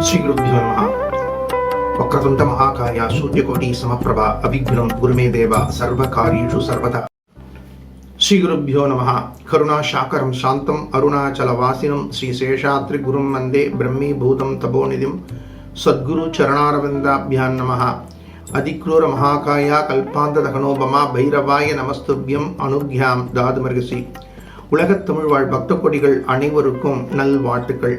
శ్రీగురుభ్యో నమ వక్రతుండ మహాకాయ సూర్యకోటి సమప్రభ అభిఘ్నం గురుమే దేవ సర్వకార్యేషు సర్వదా శ్రీగురుభ్యో నమ కరుణాశాకరం శాంతం అరుణాచలవాసినం శ్రీశేషాద్రి గురుం వందే బ్రహ్మీభూతం తపోనిధిం సద్గురు చరణారవిందాభ్యాన్ నమ அதிக்ரூர மகாகாயா கல்பாந்ததகனோபமா பைரவாய நமஸ்துபியம் அனுக்யாம் தாதுமர்கசி உலகத் தமிழ் வாழ் பக்த கொடிகள் அனைவருக்கும் நல்வாழ்த்துக்கள்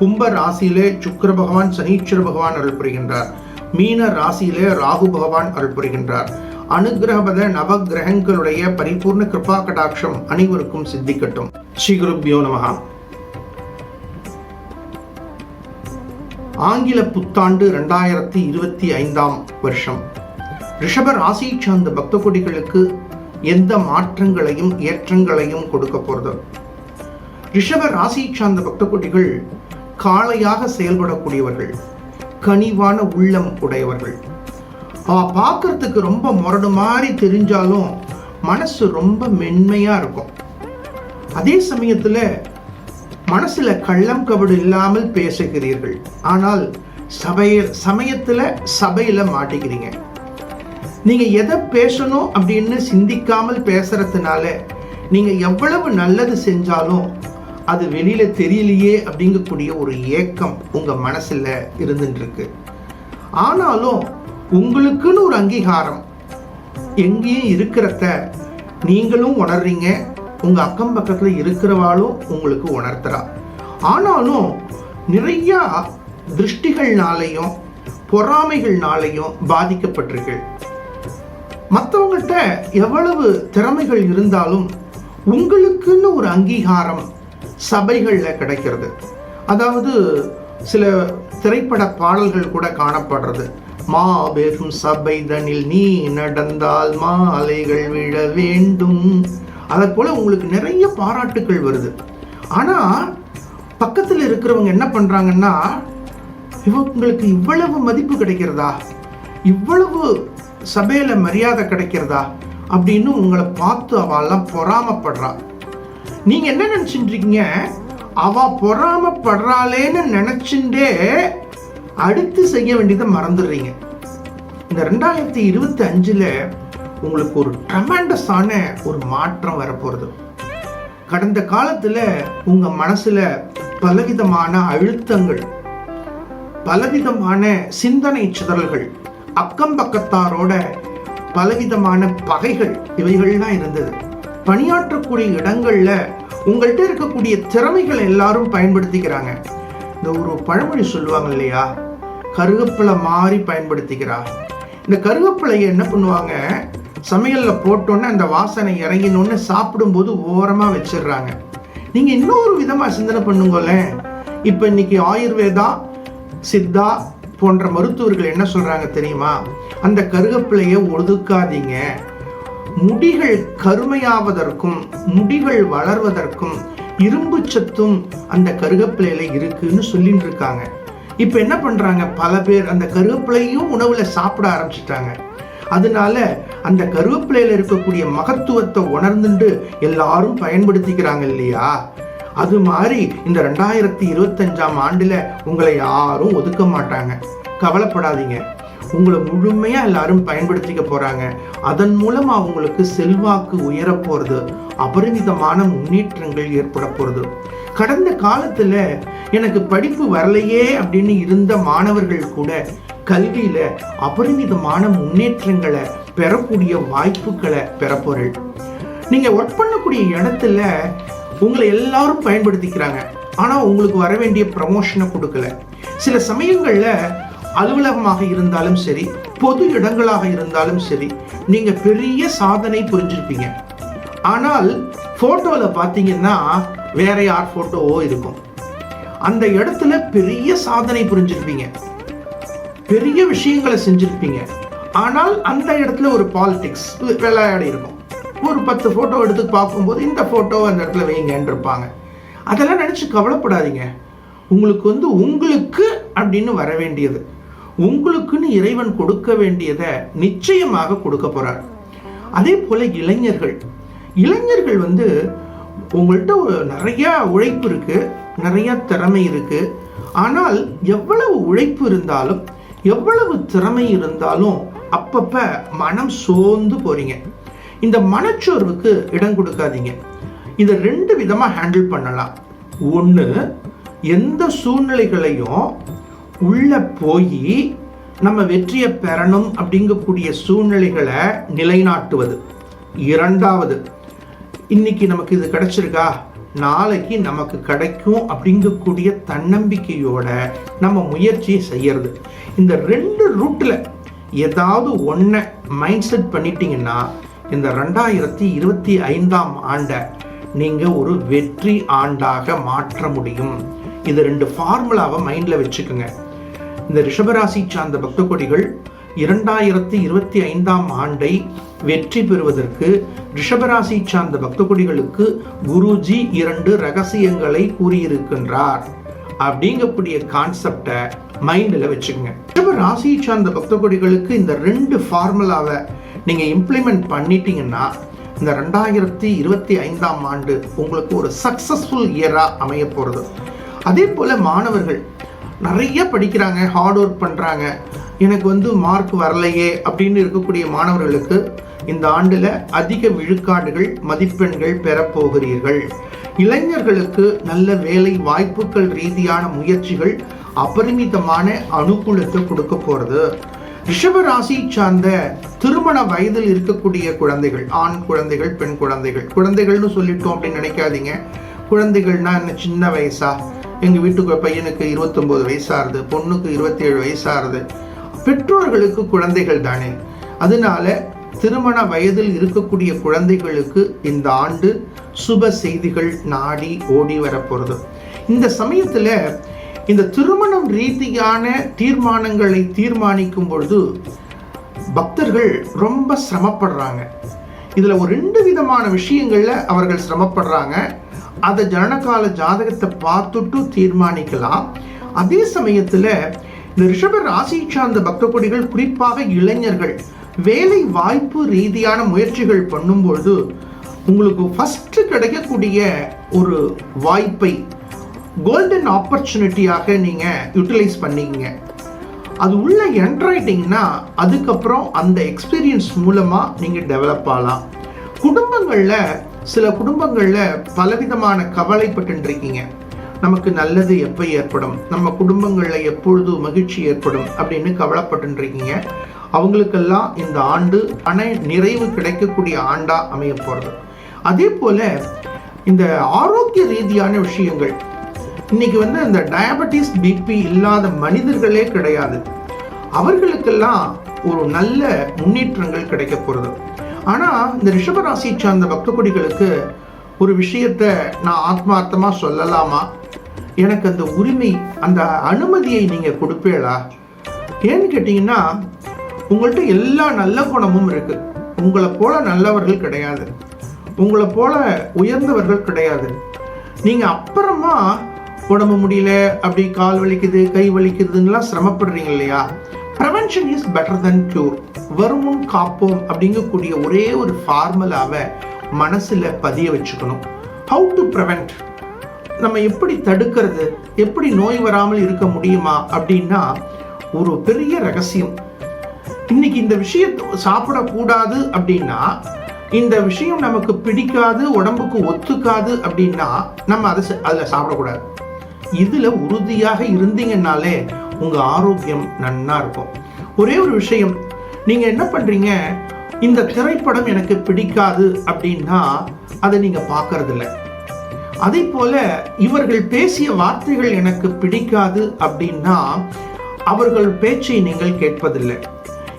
கும்ப ராசியிலே சுக்கிர பகவான் சனீஸ்வர பகவான் அருள் புரிகின்றார் மீன ராசியிலே ராகு பகவான் அருள் புரிகின்றார் அனுகிரகபத நவ கிரகங்களுடைய பரிபூர்ண கிருபா கடாட்சம் அனைவருக்கும் சித்திக்கட்டும். ஸ்ரீ குருப்யோ நமகா ஆங்கில புத்தாண்டு ரெண்டாயிரத்தி இருபத்தி ஐந்தாம் வருஷம். ரிஷப ராசி சார்ந்த பக்த கொடிகளுக்கு எந்த மாற்றங்களையும் ஏற்றங்களையும் கொடுக்க போறது? ரிஷப ராசி சார்ந்த பக்த கொடிகள் காளையாக செயல்படக்கூடியவர்கள் கனிவான உள்ளம் உடையவர்கள். அவ பார்க்கறதுக்கு ரொம்ப முரடு மாதிரி தெரிஞ்சாலும் மனசு ரொம்ப மென்மையா இருக்கும். அதே சமயத்துல மனசுல கள்ளம் கபடு இல்லாமல் பேசுகிறீர்கள். ஆனால் சபைய சமயத்துல சபையில மாட்டிக்கிறீங்க. நீங்க எதை பேசணும் அப்படின்னு சிந்திக்காமல் பேசுறதுனால நீங்க எவ்வளவு நல்லது செஞ்சாலும் அது வெளியில் தெரியலையே அப்படிங்கக்கூடிய ஒரு ஏக்கம் உங்கள் மனசில் இருந்துட்டுருக்கு. ஆனாலும் உங்களுக்குன்னு ஒரு அங்கீகாரம் எங்கேயும் இருக்கிறத நீங்களும் உணர்றீங்க. உங்கள் அக்கம் பக்கத்தில் இருக்கிறவாளும் உங்களுக்கு உணர்த்துறா. ஆனாலும் நிறையா திருஷ்டிகள்னாலையும் பொறாமைகள்னாலையும் பாதிக்கப்பட்டிருக்கீர்கள் மற்றவங்கள்ட்ட எவ்வளவு திறமைகள் இருந்தாலும் உங்களுக்குன்னு ஒரு அங்கீகாரம் சபைகளில் கிடைக்கிறது. அதாவது சில திரைப்பட பாடல்கள் கூட காணப்படுறது. மாபெரும் சபை தனில் நீ நடந்தால் மாலைகள் விழ வேண்டும். அதை போல் உங்களுக்கு நிறைய பாராட்டுக்கள் வருது. ஆனால் பக்கத்தில் இருக்கிறவங்க என்ன பண்ணுறாங்கன்னா இவங்களுக்கு இவ்வளவு மதிப்பு கிடைக்கிறதா? இவ்வளவு சபையில் மரியாதை கிடைக்கிறதா? அப்படின்னு உங்களை பார்த்து அவெல்லாம் பொறாமப்படுறா. நீங்க என்ன நினைச்சிட்டு இருக்கீங்க அவ பொறாமப்படுறாளேன்னு நினைச்சுட்டே அடுத்து செய்ய வேண்டியதை மறந்துடுறீங்க. இந்த ரெண்டாயிரத்தி இருபத்தி அஞ்சுல உங்களுக்கு ஒரு ட்ரமாண்டஸான ஒரு மாற்றம் வரப்போகிறது கடந்த காலத்தில் உங்கள் மனசில் பலவிதமான அழுத்தங்கள் பலவிதமான சிந்தனை சிதறல்கள் அக்கம் பக்கத்தாரோட பலவிதமான பகைகள் இவைகள்லாம் இருந்தது. பணியாற்றக்கூடிய இடங்கள்ல உங்கள்கிட்ட இருக்கக்கூடிய திறமைகளை எல்லாரும் பயன்படுத்திக்கிறாங்க. இந்த ஒரு பழமொழி சொல்லுவாங்க இல்லையா? கருகப்பிலை மாறி பயன்படுத்திக்கிறா. இந்த கருகப்பிலையை என்ன பண்ணுவாங்க? சமையலில் போட்டோன்னே அந்த வாசனை இறங்கினோன்னு சாப்பிடும்போது ஓரமாக வச்சிடுறாங்க. நீங்கள் இன்னொரு விதமாக சிந்தனை பண்ணுங்களேன். இப்போ இன்னைக்கு ஆயுர்வேதா சித்தா போன்ற மருத்துவர்கள் என்ன சொல்கிறாங்க தெரியுமா? அந்த கருகப்பிலையை ஒதுக்காதீங்க. முடிகள் கருமையாவதற்கும் முடிகள் வளர்வதற்கும் இரும்பு சத்தும் அந்த கருகப்பிலையில இருக்குன்னு சொல்லிட்டு இருக்காங்க இப்ப என்ன பண்றாங்க? பல பேர் அந்த கருவேப்பிலையும் உணவுல சாப்பிட ஆரம்பிச்சிட்டாங்க. அதனால அந்த கருவேப்பிலையில இருக்கக்கூடிய மகத்துவத்தை உணர்ந்துட்டு எல்லாரும் பயன்படுத்திக்கிறாங்க இல்லையா? அது மாதிரி இந்த ரெண்டாயிரத்தி இருபத்தஞ்சாம் ஆண்டுல உங்களை யாரும் ஒதுக்க மாட்டாங்க. கவலைப்படாதீங்க. உங்களை முழுமையாக எல்லாரும் பயன்படுத்திக்க போகிறாங்க அதன் மூலம் அவங்களுக்கு செல்வாக்கு உயர போகிறது அபரிமிதமான முன்னேற்றங்கள் ஏற்பட போகிறது கடந்த காலத்தில் எனக்கு படிப்பு வரலையே அப்படின்னு இருந்த மாணவர்கள் கூட கல்வியில் அபரிமிதமான முன்னேற்றங்களை பெறக்கூடிய வாய்ப்புகளை பெறப்போறீள் நீங்கள் ஒர்க் பண்ணக்கூடிய இடத்துல உங்களை எல்லாரும் பயன்படுத்திக்கிறாங்க. ஆனால் உங்களுக்கு வர வேண்டிய ப்ரமோஷனை கொடுக்கல. சில சமயங்களில் அலுவலகமாக இருந்தாலும் சரி பொது இடங்களாக இருந்தாலும் சரி நீங்க பெரிய சாதனை புரிஞ்சிருப்பீங்க. ஆனால் ஃபோட்டோவில் பார்த்தீங்கன்னா வேற யார் போட்டோவோ இருக்கும். அந்த இடத்துல பெரிய சாதனை புரிஞ்சிருப்பீங்க. பெரிய விஷயங்களை செஞ்சிருப்பீங்க. ஆனால் அந்த இடத்துல ஒரு பாலிடிக்ஸ் விளையாடி இருக்கும். ஒரு பத்து போட்டோ எடுத்து பார்க்கும்போது இந்த போட்டோ அந்த இடத்துல வைங்கன்னு இருப்பாங்க. அதெல்லாம் நினச்சி கவலைப்படாதீங்க. உங்களுக்கு வந்து உங்களுக்கு அப்படின்னு வர வேண்டியது. உங்களுக்குன்னு இறைவன் கொடுக்க வேண்டியதை நிச்சயமாக கொடுக்க போறார். அதே போல இளைஞர்கள். இளைஞர்கள் வந்து உங்கள்கிட்ட ஒரு உழைப்பு இருக்கு நிறையா திறமை இருக்கு. ஆனால் எவ்வளவு உழைப்பு இருந்தாலும் எவ்வளவு திறமை இருந்தாலும் அப்பப்ப மனம் சோர்ந்து போறீங்க. இந்த மனச்சோர்வுக்கு இடம் கொடுக்காதீங்க. இதை ரெண்டு விதமாக ஹேண்டில் பண்ணலாம். ஒன்று எந்த சூழ்நிலைகளையும் உள்ளே போய் நம்ம வெற்றியை பெறணும் அப்படிங்கக்கூடிய சூழ்நிலைகளை நிலைநாட்டுவது. இரண்டாவது இன்னைக்கு நமக்கு இது கிடைச்சிருக்கா? நாளைக்கு நமக்கு கிடைக்கும் அப்படிங்கக்கூடிய தன்னம்பிக்கையோட நம்ம முயற்சியை செய்யறது. இந்த ரெண்டு ரூட்டில் ஏதாவது ஒன்றை மைண்ட் செட் பண்ணிட்டீங்கன்னா இந்த ரெண்டாயிரத்தி இருபத்தி ஐந்தாம் ஆண்டை நீங்கள் ஒரு வெற்றி ஆண்டாக மாற்ற முடியும். இது ரெண்டு ஃபார்முலாவை மைண்டில் வச்சுக்கோங்க. இந்த ரிஷபராசி சார்ந்த பக்த கொடிகள் இரண்டாயிரத்தி இருபத்தி ஐந்தாம் ஆண்டை வெற்றி பெறுவதற்கு ரிஷபராசி சார்ந்த பக்த கொடிகளுக்கு குருஜி இரண்டு ரகசியங்களை கூறியிருக்கின்றார். அப்படிங்கக்கூடிய கான்செப்டை மைண்டில் வச்சுக்கோங்க. ரிஷப ராசி சார்ந்த பக்த கொடிகளுக்கு இந்த ரெண்டு ஃபார்முலாவை நீங்கள் இம்ப்ளிமெண்ட் பண்ணிட்டீங்கன்னா இந்த ரெண்டாயிரத்தி இருபத்தி ஐந்தாம் ஆண்டு உங்களுக்கு ஒரு சக்சஸ்ஃபுல் இயராக அமைய போகிறது அதே போல் மாணவர்கள் நிறைய படிக்கிறாங்க ஹார்ட் ஒர்க் பண்ணுறாங்க எனக்கு வந்து மார்க் வரலையே அப்படின்னு இருக்கக்கூடிய மாணவர்களுக்கு இந்த ஆண்டில் அதிக விழுக்காடுகள் மதிப்பெண்கள் பெறப்போகிறீர்கள். இளைஞர்களுக்கு நல்ல வேலை வாய்ப்புகள் ரீதியான முயற்சிகள் அபரிமிதமான அனுகூலத்தை கொடுக்க போகிறது ரிஷப சார்ந்த திருமண வயதில் இருக்கக்கூடிய குழந்தைகள் ஆண் குழந்தைகள் பெண் குழந்தைகள் குழந்தைகள்னு சொல்லிட்டோம் அப்படின்னு நினைக்காதீங்க. குழந்தைகள்னா என்ன? சின்ன வயசா? எங்கள் வீட்டுக்கு பையனுக்கு இருபத்தொம்போது வயசாகுது பொண்ணுக்கு இருபத்தேழு வயசாகுது. பெற்றோர்களுக்கு குழந்தைகள் தானே. அதனால திருமண வயதில் இருக்கக்கூடிய குழந்தைகளுக்கு இந்த ஆண்டு சுப செய்திகள் நாடி ஓடி வரப்போகிறது இந்த சமயத்தில் இந்த திருமணம் ரீதியான தீர்மானங்களை தீர்மானிக்கும் பொழுது பக்தர்கள் ரொம்ப சிரமப்படுறாங்க. இதில் ஒரு ரெண்டு விதமான விஷயங்களில் அவர்கள் சிரமப்படுறாங்க. அதை ஜனனகால ஜாதகத்தை பார்த்துட்டு தீர்மானிக்கலாம். அதே சமயத்தில் இந்த ரிஷப ராசி சார்ந்த பக்தகொடிகள் குறிப்பாக இளைஞர்கள் வேலை வாய்ப்பு ரீதியான முயற்சிகள் பண்ணும்பொழுது உங்களுக்கு ஃபஸ்ட்டு கிடைக்கக்கூடிய ஒரு வாய்ப்பை கோல்டன் ஆப்பர்ச்சுனிட்டியாக நீங்கள் யூட்டிலைஸ் பண்ணிக்கங்க அது உள்ள என்ட்ராயிட்டிங்கன்னா அதுக்கப்புறம் அந்த எக்ஸ்பீரியன்ஸ் மூலமாக நீங்கள் டெவலப் ஆகலாம். குடும்பங்களில் சில குடும்பங்களில் பலவிதமான கவலைப்பட்டுருக்கீங்க. நமக்கு நல்லது எப்போ ஏற்படும்? நம்ம குடும்பங்களில் எப்பொழுது மகிழ்ச்சி ஏற்படும் அப்படின்னு கவலைப்பட்டுருக்கீங்க. அவங்களுக்கெல்லாம் இந்த ஆண்டு பண நிறைவு கிடைக்கக்கூடிய ஆண்டாக அமைய போகிறது அதே போல் இந்த ஆரோக்கிய ரீதியான விஷயங்கள். இன்னைக்கு வந்து இந்த டயபெட்டிஸ் பிபி இல்லாத மனிதர்களே கிடையாது. அவர்களுக்கெல்லாம் ஒரு நல்ல முன்னேற்றங்கள் கிடைக்க போகிறது ஆனால் இந்த ரிஷபராசியை சார்ந்த பக்த குடிகளுக்கு ஒரு விஷயத்த நான் ஆத்மார்த்தமாக சொல்லலாமா? எனக்கு அந்த உரிமை அந்த அனுமதியை நீங்கள் கொடுப்பீங்களா ஏன்னு கேட்டிங்கன்னா உங்கள்கிட்ட எல்லா நல்ல குணமும் இருக்குது உங்களை போல நல்லவர்கள் கிடையாது. உங்களை போல உயர்ந்தவர்கள் கிடையாது. நீங்கள் அப்புறமா உடம்பு முடியல அப்படி கால் வலிக்குது கை வலிக்குதுன்னெலாம் சிரமப்படுறீங்க இல்லையா? Prevention is better than cure வருமுன் காப்போம் அப்படிங்கக்கூடிய ஒரே ஒரு ஃபார்முலாவை மனசில் பதிய வச்சுக்கணும். ஹவு டு ப்ரிவெண்ட் நம்ம எப்படி தடுக்கிறது? எப்படி நோய் வராமல் இருக்க முடியுமா அப்படின்னா ஒரு பெரிய ரகசியம். இன்னைக்கு இந்த விஷயத்தை சாப்பிடக்கூடாது அப்படின்னா இந்த விஷயம் நமக்கு பிடிக்காது உடம்புக்கு ஒத்துக்காது அப்படின்னா நம்ம அதை அதில் சாப்பிடக்கூடாது. இதுல உறுதியாக இருந்தீங்கன்னாலே உங்க ஆரோக்கியம் நன்னா இருக்கும். ஒரே ஒரு விஷயம் நீங்க என்ன பண்றீங்க? இந்த திரைப்படம் எனக்கு பிடிக்காது அப்படின்னா அதை நீங்க பார்க்கறதில்ல. அதே போல இவர்கள் பேசிய வார்த்தைகள் எனக்கு பிடிக்காது அப்படின்னா அவர்கள் பேச்சை நீங்கள் கேட்பதில்லை.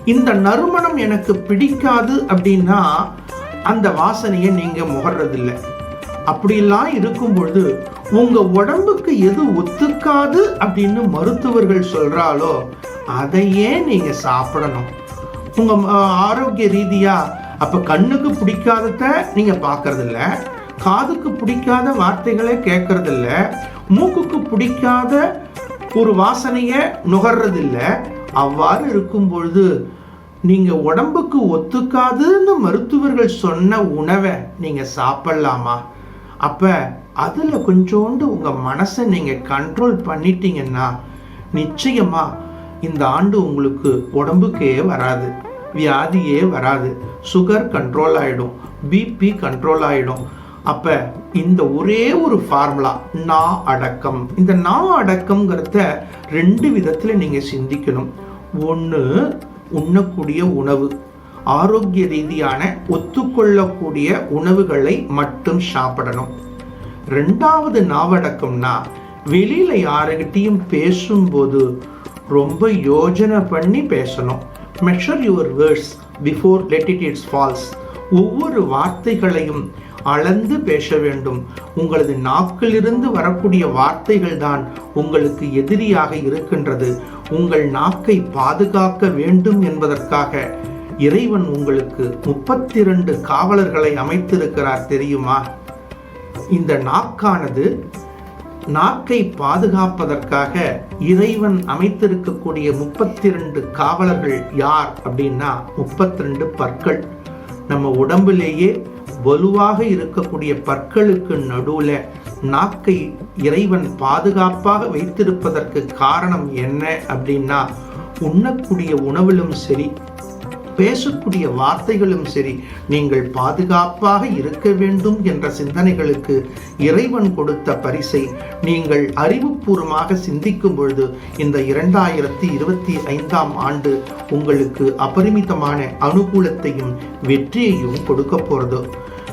இந்த நறுமணம் எனக்கு பிடிக்காது அப்படின்னா அந்த வாசனையை நீங்க முகர்றதில்லை. அப்படிலாம் இருக்கும் பொழுது உங்க உடம்புக்கு எது ஒத்துக்காது அப்படின்னு மருத்துவர்கள் சொல்றாலோ அதையே நீங்க சாப்பிடணும். உங்க ஆரோக்கிய ரீதியா அப்ப கண்ணுக்கு பிடிக்காதத நீங்க பார்க்கறது இல்ல காதுக்கு பிடிக்காத வார்த்தைகளை கேட்கறது இல்ல மூக்குக்கு பிடிக்காத ஒரு வாசனைய நுகர்றது இல்ல அவ்வாறு இருக்கும் பொழுது நீங்க உடம்புக்கு ஒத்துக்காதுன்னு மருத்துவர்கள் சொன்ன உணவை நீங்க சாப்பிடலாமா? அப்போ அதில் கொஞ்சோண்டு உங்கள் மனசை நீங்கள் கண்ட்ரோல் பண்ணிட்டீங்கன்னா நிச்சயமாக இந்த ஆண்டு உங்களுக்கு உடம்புக்கே வராது வியாதியே வராது சுகர் கண்ட்ரோல் ஆகிடும் பிபி கண்ட்ரோல் ஆகிடும் அப்போ இந்த ஒரே ஒரு ஃபார்முலா நா அடக்கம். இந்த நா அடக்கம்ங்கிறத ரெண்டு விதத்தில் நீங்கள் சிந்திக்கணும். ஒன்று உண்ணக்கூடிய உணவு. ஆரோக்கிய ரீதியான ஒத்துக்கொள்ளக்கூடிய உணவுகளை மட்டும் சாப்பிடணும். ரெண்டாவது நாவடக்கம்னா வெளியில யாருகிட்டையும் பேசும்போது ரொம்ப யோஜனை பண்ணி பேசணும். Measure your words before let it it's falls ஒவ்வொரு வார்த்தைகளையும் அளந்து பேச வேண்டும். உங்களது நாக்கிலிருந்து வரக்கூடிய வார்த்தைகள் தான் உங்களுக்கு எதிரியாக இருக்கின்றது. உங்கள் நாக்கை பாதுகாக்க வேண்டும் என்பதற்காக இறைவன் உங்களுக்கு முப்பத்தி ரெண்டு காவலர்களை அமைத்திருக்கிறார் தெரியுமா? இந்த நாக்கானது நாக்கை பாதுகாப்பதற்காக இறைவன் அமைத்திருக்கக்கூடிய முப்பத்தி ரெண்டு காவலர்கள் யார் அப்படின்னா முப்பத்தி ரெண்டு பற்கள். நம்ம உடம்பிலேயே வலுவாக இருக்கக்கூடிய பற்களுக்கு நடுவுல நாக்கை இறைவன் பாதுகாப்பாக வைத்திருப்பதற்கு காரணம் என்ன அப்படின்னா உண்ணக்கூடிய உணவிலும் சரி பேசக்கூடிய வார்த்தைகளும் சரி நீங்கள் பாதுகாப்பாக இருக்க வேண்டும் என்ற சிந்தனைகளுக்கு இறைவன் கொடுத்த பரிசை நீங்கள் அறிவுபூர்வமாக சிந்திக்கும் பொழுது இந்த இரண்டாயிரத்தி இருபத்தி ஐந்தாம் ஆண்டு உங்களுக்கு அபரிமிதமான அனுகூலத்தையும் வெற்றியையும் கொடுக்க போறது.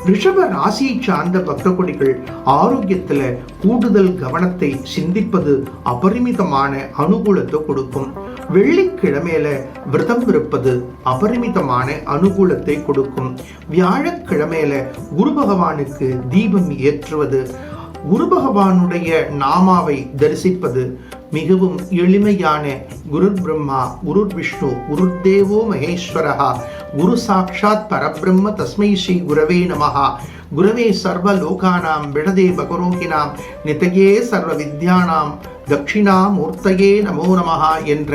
ரிஷப ராசியை சார்ந்த பக்த கொடிகள் ஆரோக்கியத்துல கூடுதல் கவனத்தை சிந்திப்பது அபரிமிதமான அனுகூலத்தை கொடுக்கும். வெள்ளிக்கிழமையில விரதம் இருப்பது அபரிமிதமான அனுகூலத்தை கொடுக்கும். வியாழக்கிழமையில குரு பகவானுக்கு தீபம் ஏற்றுவது குரு பகவானுடைய நாமாவை தரிசிப்பது மிகவும் எளிமையான குரு பிரம்மா குரு விஷ்ணு குரு தேவோ மகேஸ்வரஹா குரு சாட்சாத் பரபிரம்ம தஸ்மை ஸ்ரீ குரவே நமஹா. குரவே சர்வ லோகானாம் விடதே பகரோகினாம் நிதயே சர்வ வித்யானாம். தட்சிணாமூர்த்தையே நமோ நமஹா என்ற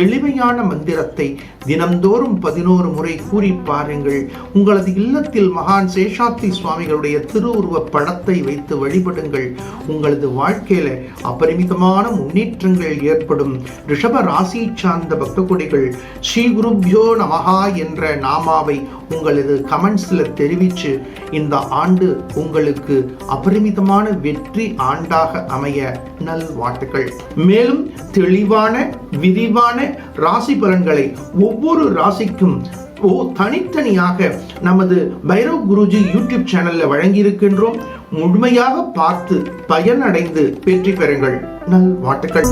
எளிமையான மந்திரத்தை தினந்தோறும் பதினோரு முறை கூறி பாருங்கள். உங்களது இல்லத்தில் மகான் சேஷாத்ரி சுவாமிகளுடைய திருவுருவ படத்தை வைத்து வழிபடுங்கள். உங்களது வாழ்க்கையில அபரிமிதமான முன்னேற்றங்கள் ஏற்படும். ரிஷப ராசி சார்ந்த பக்த கொடிகள் ஸ்ரீ குருப்யோ நமகா என்ற நாமாவை உங்களது கமெண்ட்ஸில் தெரிவிச்சு இந்த ஆண்டு உங்களுக்கு அபரிமிதமான வெற்றி ஆண்டாக அமைய நல்வாழ்த்துக்கள். மேலும் தெளிவான விரிவான ராசி பலன்களை ஒவ்வொரு ராசிக்கும் ஓ தனித்தனியாக நமது பைரவ் குருஜி யூடியூப் சேனல்ல வழங்கியிருக்கின்றோம். முழுமையாக பார்த்து பயனடைந்து வெற்றி பெறுங்கள். நல் வாழ்த்துக்கள்.